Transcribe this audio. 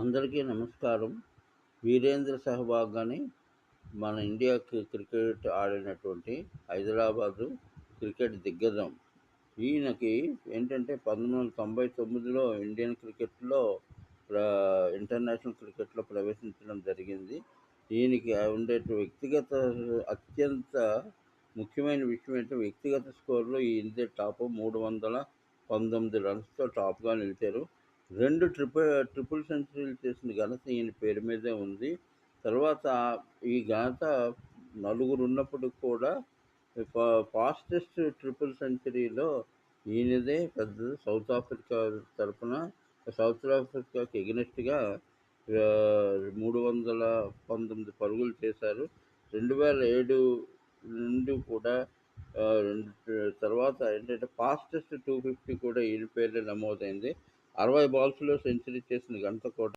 అందరికీ నమస్కారం. వీరేంద్ర సెహ్వాగ్ అని మన ఇండియాకి క్రికెట్ ఆడినటువంటి హైదరాబాదు క్రికెట్ దిగ్గజం. ఈయనకి ఏంటంటే పంతొమ్మిది వందల తొంభై తొమ్మిదిలో ఇండియన్ క్రికెట్లో ఇంటర్నేషనల్ క్రికెట్లో ప్రవేశించడం జరిగింది. ఈయనకి ఉండే వ్యక్తిగత అత్యంత ముఖ్యమైన విషయం ఏంటంటే వ్యక్తిగత స్కోర్లో ఈయనదే టాప్ మూడు వందల పంతొమ్మిది రన్స్తో టాప్గా నిలిచారు. రెండు ట్రిపుల్ ట్రిపుల్ సెంచరీలు చేసిన ఘనత ఈయన పేరు మీదే ఉంది. తర్వాత ఈ ఘనత నలుగురు ఉన్నప్పుడు కూడా ఫాస్టెస్ట్ ట్రిపుల్ సెంచరీలో ఈయనదే పెద్దది. సౌత్ ఆఫ్రికా తరఫున సౌత్ ఆఫ్రికాకి ఎగినెస్ట్గా మూడు వందల పంతొమ్మిది పరుగులు చేశారు. రెండు వేల ఏడు నుండి కూడా రెండు తర్వాత ఏంటంటే ఫాస్టెస్ట్ టూ ఫిఫ్టీ కూడా ఈయన పేరే నమోదైంది. అరవై బాల్స్లో సెంచరీ చేసిన ఘనత కూడా